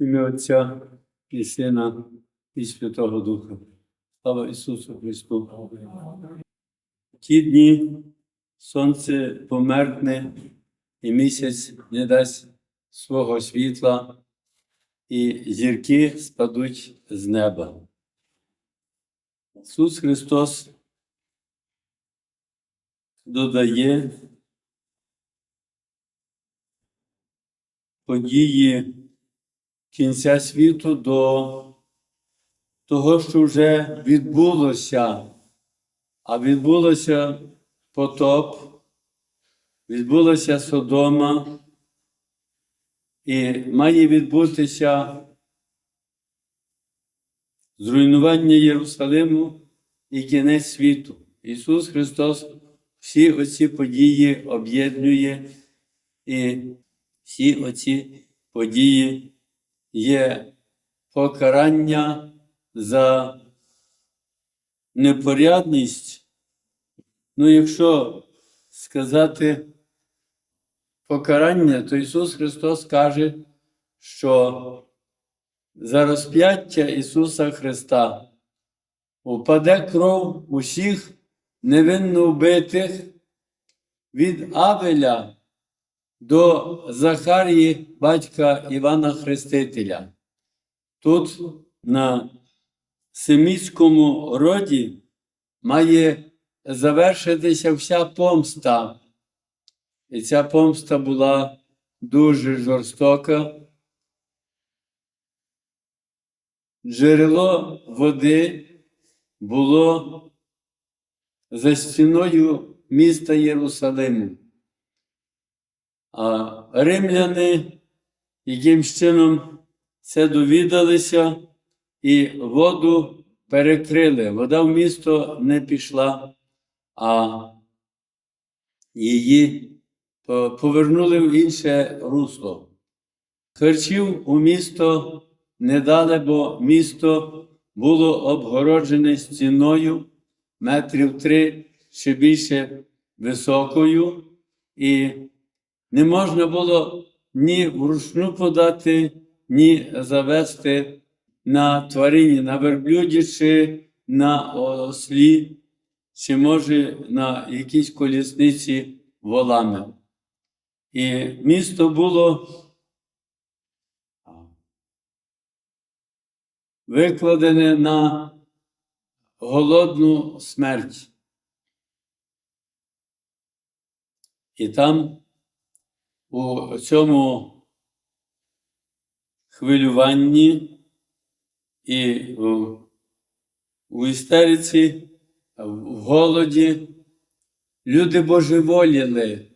ім'я Отця і Сина і Святого Духа. Слава Ісусу Христу. Ті дні сонце померкне і місяць не дасть свого світла, і зірки спадуть з неба. Ісус Христос додає події кінця світу до того, що вже відбулося, а відбулося потоп, відбулося Содома, і має відбутися зруйнування Єрусалиму і кінець світу. Ісус Христос всі оці події об'єднує, і всі оці події є покарання за непорядність. Ну, якщо сказати покарання, то Ісус Христос каже, що за розп'яття Ісуса Христа упаде кров усіх невинно вбитих від Авеля до Захарії, батька Івана Хрестителя. Тут на семітському роді має завершитися вся помста. І ця помста була дуже жорстока. Джерело води було за стіною міста Єрусалиму. А римляни якимсь чином це довідалися і воду перекрили. Вода в місто не пішла, а її повернули в інше русло. Харчів у місто не дали, бо місто було обгороджене стіною метрів три чи більше високою, і не можна було ні вручну подати, ні завести на тварині, на верблюді чи на ослі, чи може на якійсь колісниці волами. І місто було викладене на голодну смерть. І там у цьому хвилюванні і у, істериці, в голоді люди божеволіли,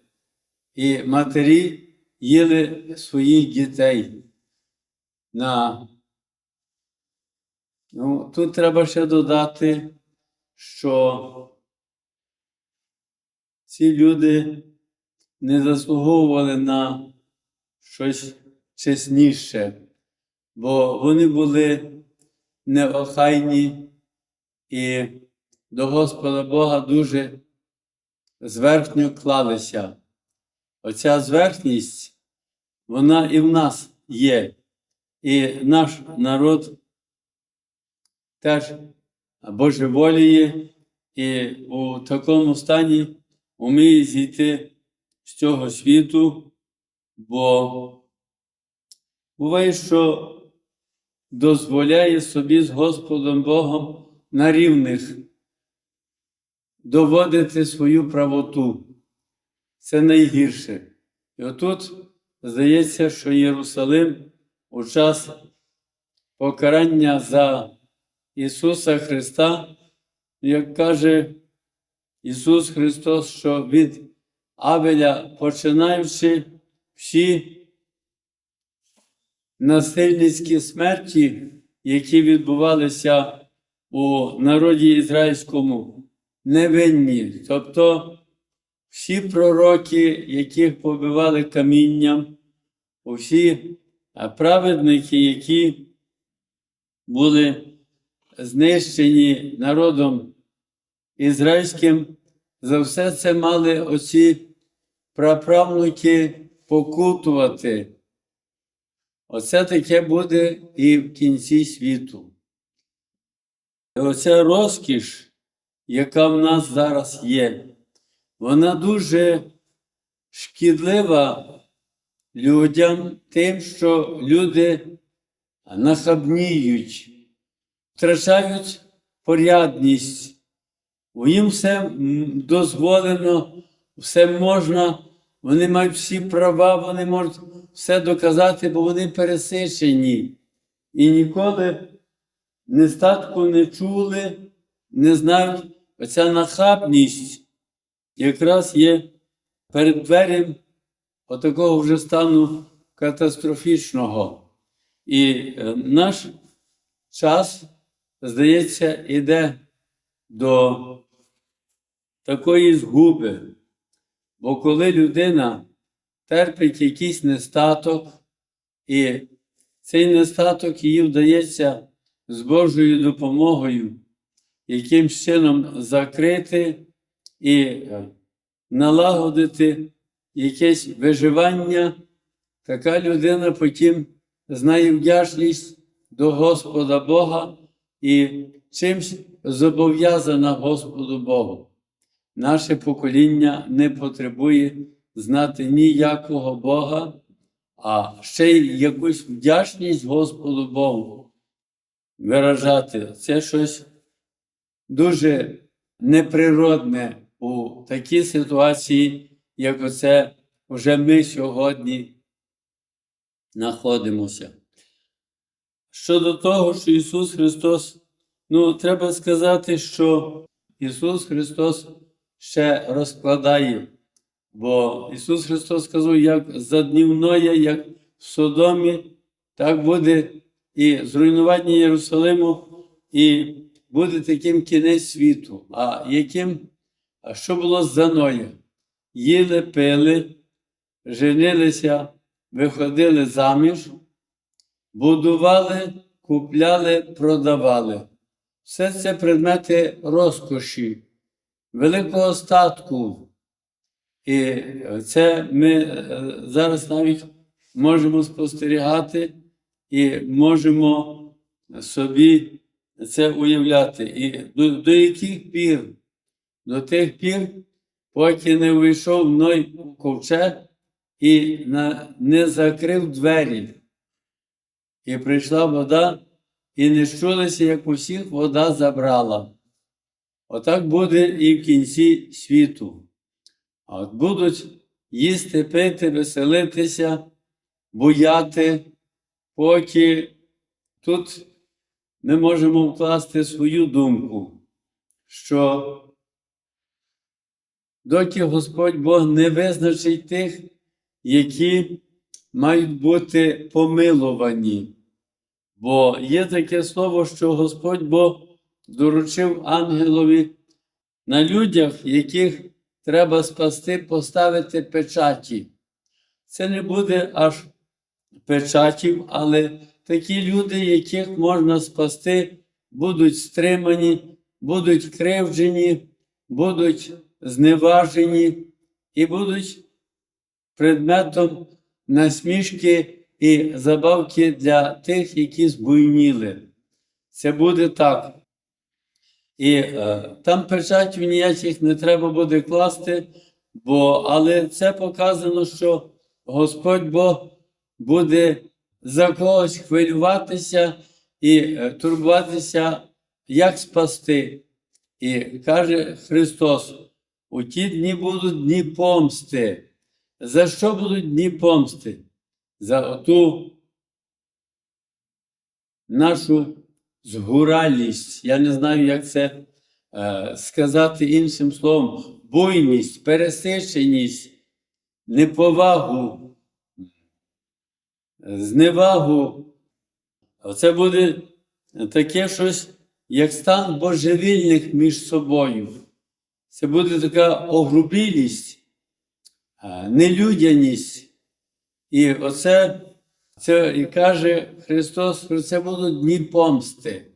і матері їли своїх дітей. На... Ну, тут треба ще додати, що ці люди не заслуговували на щось чесніше, бо вони були неохайні і до Господа Бога дуже зверхньо клалися. Оця зверхність, вона і в нас є. І наш народ теж божеволіє і у такому стані вміє зійти з цього світу, бо буває, що дозволяє собі з Господом Богом на рівних доводити свою правоту. Це найгірше. І отут здається, що Єрусалим у час покарання за Ісуса Христа, як каже Ісус Христос, що від Авеля, починаючи всі насильницькі смерті, які відбувалися у народі ізраїльському, невинні. Тобто всі пророки, яких побивали камінням, усі праведники, які були знищені народом ізраїльським, за все це мали оці праправнуки покутувати. Оце таке буде і в кінці світу. Оця розкіш, яка в нас зараз є, вона дуже шкідлива людям тим, що люди нахабніють, втрачають порядність. Бо їм все дозволено, все можна, вони мають всі права, вони можуть все доказати, бо вони пересичені. І ніколи нестатку не чули, не знають. Оця нахабність якраз є перед дверем отакого вже стану катастрофічного. І е, наш час, здається, іде до такої згуби. Бо коли людина терпить якийсь нестаток, і цей нестаток їй вдається з Божою допомогою якимсь чином закрити і налагодити якесь виживання, така людина потім знає вдячність до Господа Бога і чимсь зобов'язана Господу Богу. Наше покоління не потребує знати ніякого Бога, а ще й якусь вдячність Господу Богу виражати. Це щось дуже неприродне у такій ситуації, як оце вже ми сьогодні знаходимося. Щодо того, що Ісус Христос, ну, треба сказати, що Ісус Христос ще розкладає. Бо Ісус Христос сказав, як за днівноє, як в Содомі, так буде і зруйнування Єрусалиму, і буде таким кінець світу. А яким, а що було за Ноя? Їли, пили, женилися, виходили заміж, будували, купляли, продавали. Все це предмети розкоші, великого статку. І це ми е, зараз навіть можемо спостерігати і можемо собі це уявляти. І до, до яких пір? До тих пір, поки не вийшов Ной ковчег і на, не закрив двері. І прийшла вода, і не щулися, як усіх вода забрала. Отак буде і в кінці світу. А от будуть їсти, пити, веселитися, буяти, поки тут ми можемо вкласти свою думку, що доки Господь Бог не визначить тих, які мають бути помилувані. Бо є таке слово, що Господь Бог доручив ангелові на людях, яких треба спасти, поставити печаті. Це не буде аж печатів, але такі люди, яких можна спасти, будуть стримані, будуть кривджені, будуть зневажені і будуть предметом насмішки і забавки для тих, які збуйніли. Це буде так. І е, там печатів ніяких не треба буде класти, бо, але це показано, що Господь Бог буде за когось хвилюватися і е, турбуватися, як спасти. І каже Христос: у ті дні будуть дні помсти. За що будуть дні помсти? За ту нашу згуралість. Я не знаю, як це е, сказати іншим словом. Буйність, пересиченість, неповагу, зневагу. Це буде таке щось, як стан божевільних між собою. Це буде така огрубілість, е, нелюдяність. І оце це і каже Христос, що це будуть дні помсти.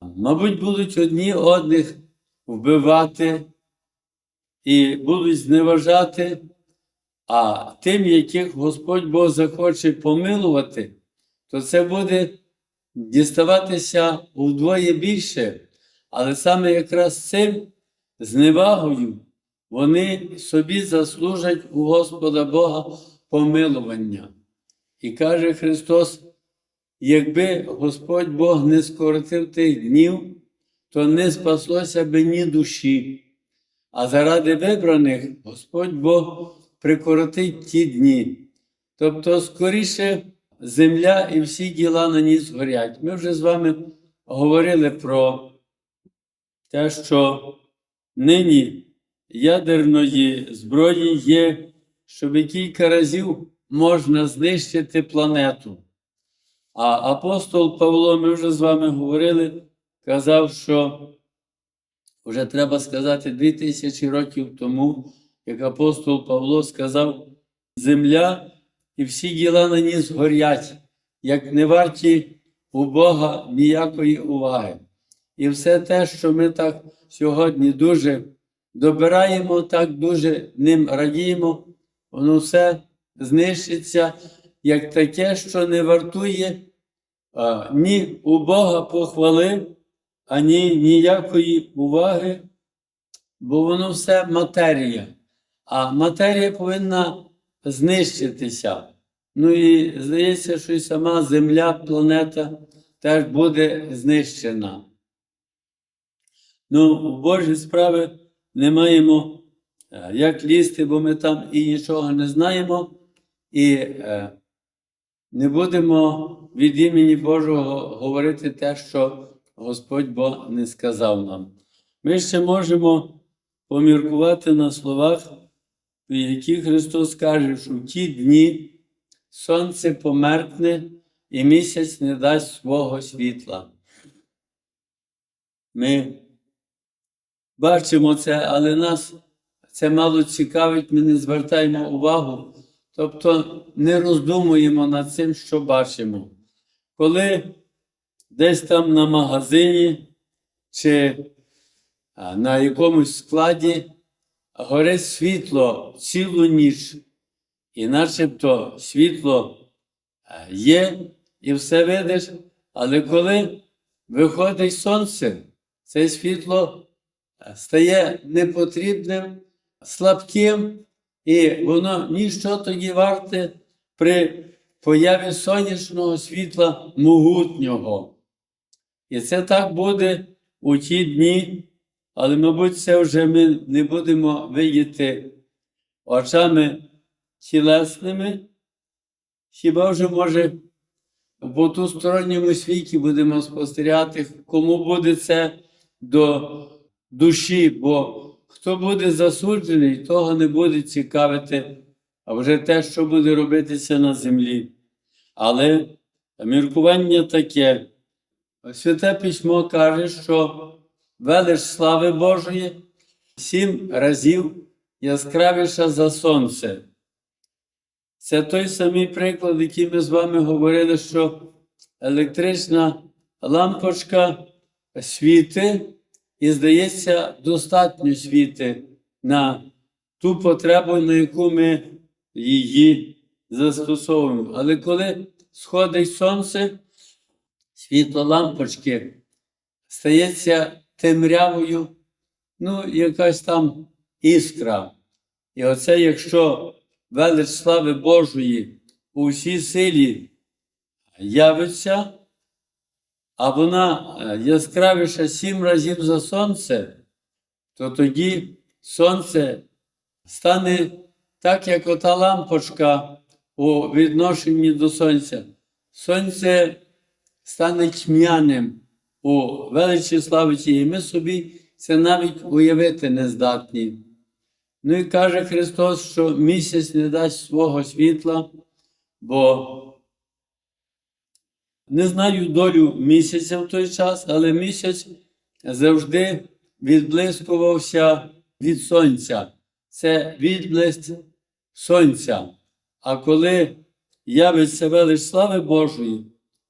Мабуть, будуть одні одних вбивати і будуть зневажати, а тим, яких Господь Бог захоче помилувати, то це буде діставатися вдвоє більше. Але саме якраз цим зневагою вони собі заслужать у Господа Бога помилування. І каже Христос, якби Господь Бог не скоротив тих днів, то не спаслося би ні душі. А заради вибраних Господь Бог прикоротить ті дні. Тобто, скоріше земля і всі діла на ній згорять. Ми вже з вами говорили про те, що нині ядерної зброї є, щоб кілька разів можна знищити планету. А апостол Павло, ми вже з вами говорили, казав, що вже треба сказати, дві тисячі років тому, як апостол Павло сказав, земля і всі діла на ній згорять, як не варті у Бога ніякої уваги. І все те, що ми так сьогодні дуже добираємо, так дуже ним радіємо, воно все знищиться як таке, що не вартує а, ні у Бога похвали, ані ніякої уваги, бо воно все матерія. А матерія повинна знищитися. Ну і здається, що і сама Земля, планета теж буде знищена. Ну, в Божі справи не маємо е, як лізти, бо ми там і нічого не знаємо, і е, не будемо від імені Божого говорити те, що Господь Бог не сказав нам. Ми ще можемо поміркувати на словах, в які Христос каже, що в ті дні сонце померкне і місяць не дасть свого світла. Ми бачимо це, але нас це мало цікавить, ми не звертаємо увагу, тобто не роздумуємо над цим, що бачимо. Коли десь там на магазині чи на якомусь складі горить світло цілу ніч, і начебто світло є, і все видиш, але коли виходить сонце, це світло стає непотрібним, слабким, і воно ніщо тоді варте при появі сонячного світла могутнього. І це так буде у ті дні, але, мабуть, це вже ми не будемо видіти очами тілесними, хіба вже може в потусторонньому світі будемо спостерігати, кому буде це до душі, бо хто буде засуджений, того не буде цікавити, а вже те, що буде робитися на землі. Але міркування таке. Святе письмо каже, що велич слави Божої сім разів яскравіша за сонце. Це той самий приклад, який ми з вами говорили, що електрична лампочка світи, і, здається, достатньо світи на ту потребу, на яку ми її застосовуємо. Але коли сходить сонце, світло лампочки стається темрявою, ну, якась там іскра. І оце, якщо велич слави Божої у всій силі явиться, а вона е, яскравіша сім разів за сонце, то тоді сонце стане так, як ота лампочка у відношенні до сонця. Сонце стане тьмяним у величі слави тієї. Ми собі це навіть уявити не здатні. Ну і каже Христос, що місяць не дасть свого світла, бо не знаю долю місяця в той час, але місяць завжди відблискувався від сонця. Це відблиск сонця. А коли явиться велич слави Божої,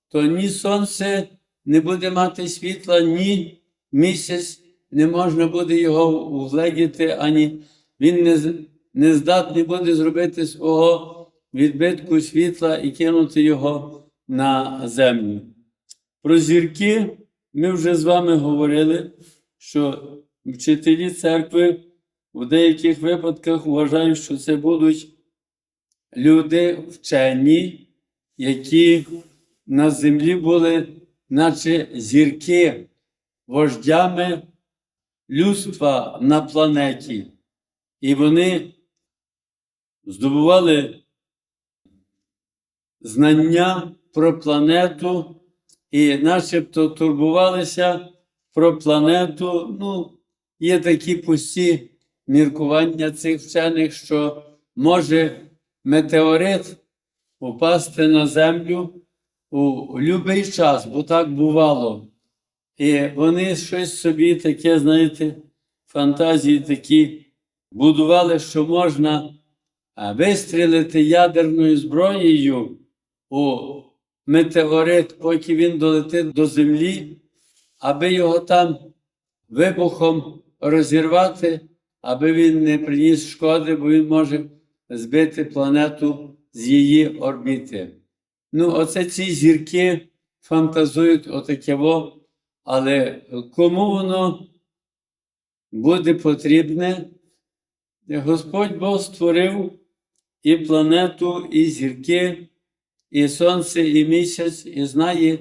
то ні сонце не буде мати світла, ні місяць не можна буде його вгледіти, ані він не, не здатний буде зробити свого відбитку світла і кинути його на землю. Про зірки ми вже з вами говорили, що вчителі церкви в деяких випадках вважають, що це будуть люди вчені, які на землі були, наче зірки, вождями людства на планеті. І вони здобували знання про планету і начебто турбувалися про планету. Ну, є такі пусті міркування цих вчених, що може метеорит упасти на землю у будь-який час, бо так бувало. І вони щось собі таке, знаєте, фантазії такі будували, що можна вистрілити ядерною зброєю у метеорит, поки він долетить до землі, аби його там вибухом розірвати, аби він не приніс шкоди, бо він може збити планету з її орбіти. Ну, оце ці зірки фантазують отакево, але кому воно буде потрібне? Господь Бог створив і планету, і зірки, і сонце, і місяць, і знає,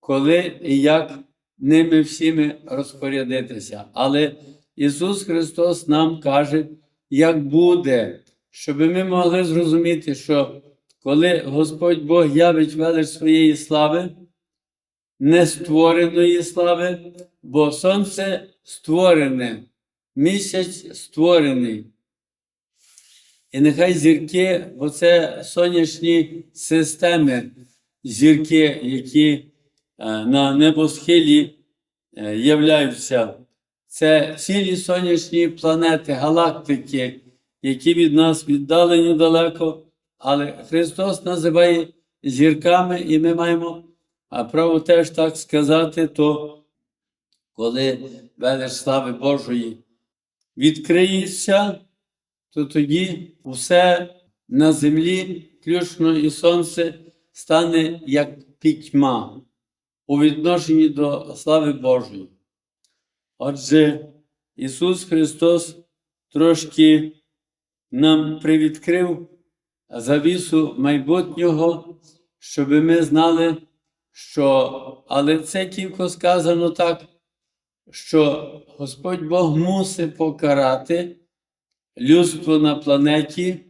коли і як ними всіми розпорядитися. Але Ісус Христос нам каже, як буде, щоб ми могли зрозуміти, що коли Господь Бог явить велич своєї слави, нествореної слави, бо сонце створене, місяць створений. І нехай зірки, бо це сонячні системи, зірки, які е, на небосхилі е, являються. Це цілі сонячні планети, галактики, які від нас віддалені далеко, але Христос називає зірками, і ми маємо право теж так сказати, то коли велич слави Божої відкриється, то тоді все на землі, включно і сонце, стане як пітьма у відношенні до слави Божої. Отже, Ісус Христос трошки нам привідкрив завісу майбутнього, щоб ми знали, що, але це тільки сказано так, що Господь Бог мусить покарати людство на планеті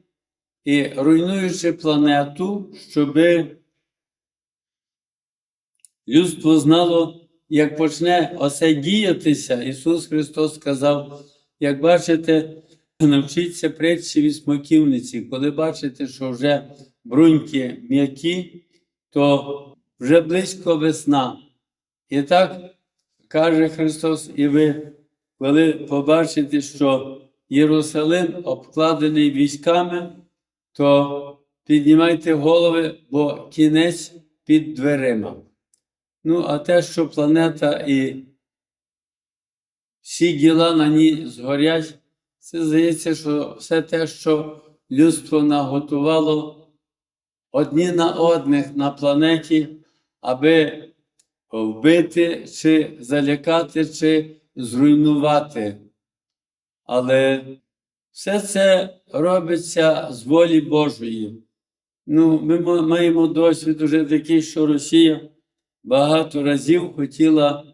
і руйнуючи планету, щоб людство знало, як почне оце діятися. Ісус Христос сказав, як бачите, навчіться притчі від смоківниці. Коли бачите, що вже бруньки м'які, то вже близько весна. І так каже Христос, і ви, коли побачите, що Єрусалим обкладений військами, то піднімайте голови, бо кінець під дверима. Ну, а те, що планета і всі діла на ній згорять, це здається, що все те, що людство наготувало одні на одних на планеті, аби вбити, чи залякати, чи зруйнувати. Але все це робиться з волі Божої. Ну, Ми маємо досвід уже такий, що Росія багато разів хотіла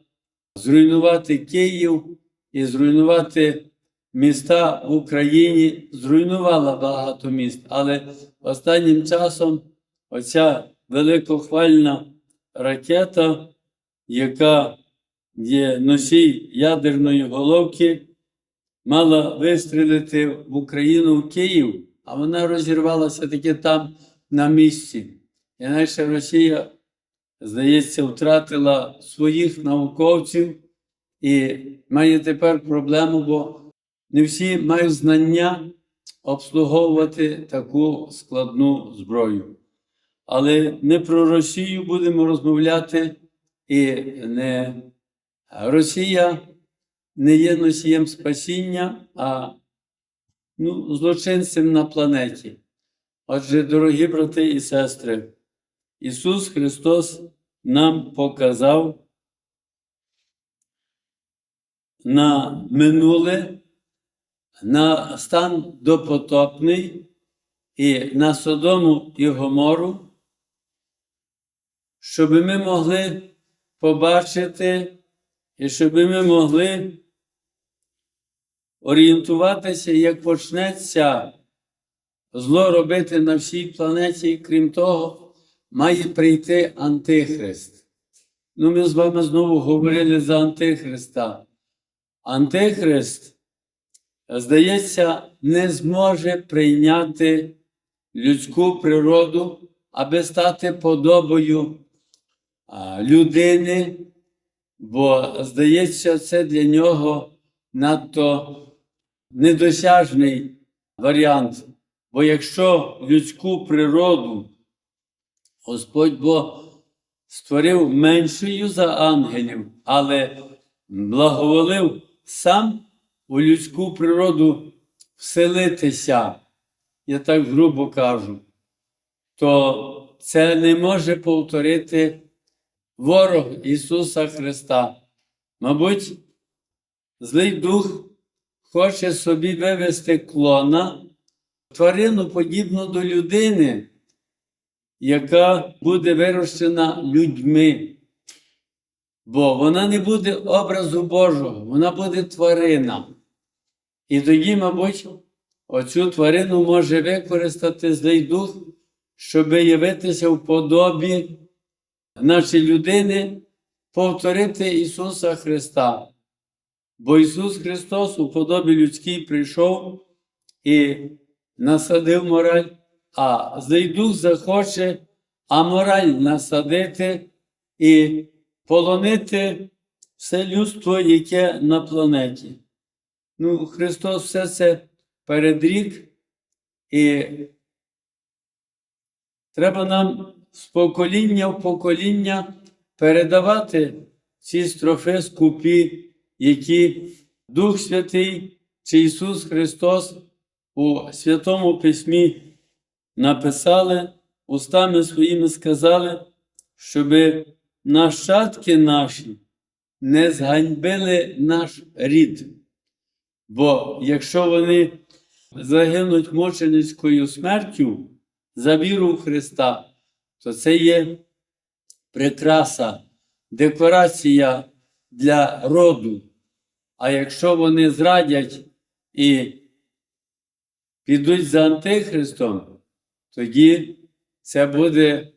зруйнувати Київ і зруйнувати міста в Україні, зруйнувала багато міст. Але останнім часом оця великохвальна ракета, яка є носій ядерної головки, мала вистрілити в Україну в Київ, а вона розірвалася таки там на місці. І наша Росія, здається, втратила своїх науковців і має тепер проблему, бо не всі мають знання обслуговувати таку складну зброю. Але не про Росію будемо розмовляти, і не Росія не є носієм спасіння, а ну, злочинцем на планеті. Отже, дорогі брати і сестри, Ісус Христос нам показав на минуле, на стан допотопний і на Содому і Гомору, щоб ми могли побачити і щоб ми могли орієнтуватися, як почнеться зло робити на всій планеті, крім того, має прийти Антихрист. Ну, ми з вами знову говорили за Антихриста. Антихрист, здається, не зможе прийняти людську природу, аби стати подобою людини, бо, здається, це для нього надто недосяжний варіант. Бо якщо людську природу Господь Бог створив меншою за ангелів, але благоволив сам у людську природу вселитися, я так грубо кажу, то це не може повторити ворог Ісуса Христа. Мабуть, злий дух хоче собі вивести клона, тварину подібну до людини, яка буде вирощена людьми. Бо вона не буде образу Божого, вона буде тварина. І тоді, мабуть, оцю тварину може використати злий дух, щоб явитися в подобі нашої людини, повторити Ісуса Христа. Бо Ісус Христос у подобі людській прийшов і насадив мораль, а злий дух захоче амораль насадити і полонити все людство, яке на планеті. Ну, Христос все це передрік, і треба нам з покоління в покоління передавати ці строфи скупі, які Дух Святий чи Ісус Христос у Святому Письмі написали, устами своїми сказали, щоби нащадки наші не зганьбили наш рід. Бо якщо вони загинуть мученицькою смертю за віру в Христа, то це є прикраса, декорація для роду. А якщо вони зрадять і підуть за Антихристом, тоді це буде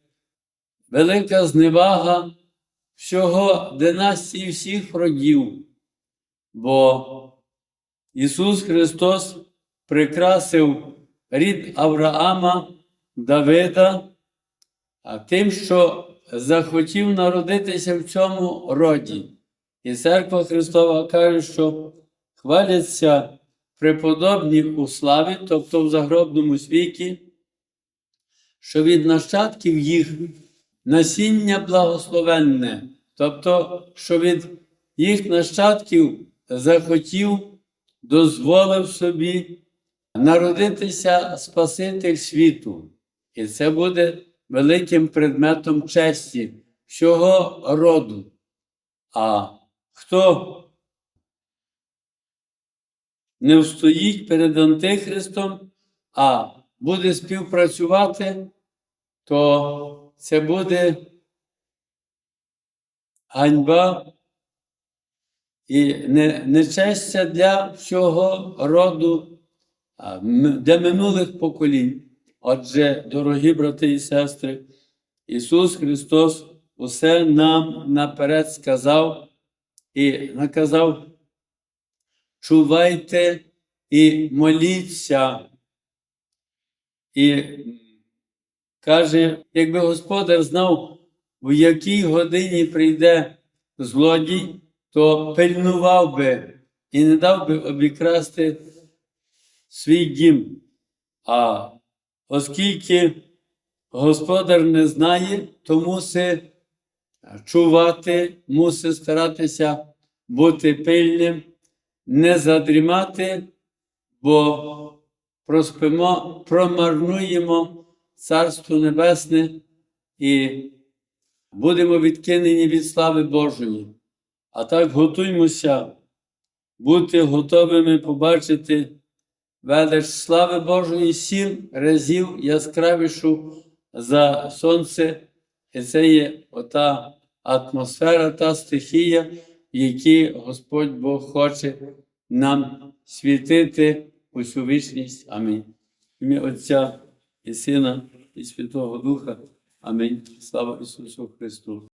велика зневага всього династії всіх родів. Бо Ісус Христос прикрасив рід Авраама, Давида, а тим, що захотів народитися в цьому роді. І церква Христова каже, що хваляться преподобні у славі, тобто в загробному світі, що від нащадків їх насіння благословенне, тобто, що від їх нащадків захотів, дозволив собі народитися Спаситель світу. І це буде великим предметом честі всього роду. А хто не встоїть перед Антихристом, а буде співпрацювати, то це буде ганьба і нечестя для всього роду, для минулих поколінь. Отже, дорогі брати і сестри, Ісус Христос усе нам наперед сказав і наказав, чувайте і моліться. І каже, якби господар знав, в якій годині прийде злодій, то пильнував би і не дав би обікрасти свій дім. А оскільки господар не знає, то мусить чувати, мусить старатися бути пильним, не задрімати, бо проспимо, промарнуємо Царство Небесне і будемо відкинені від слави Божої. А так готуймося бути готовими побачити велич слави Божої сім разів яскравішу за сонце. І це є ота атмосфера, та стихія, в якій Господь Бог хоче нам світити усю вічність. Амінь. Ім'я Отця і Сина, і Святого Духа. Амінь. Слава Ісусу Христу.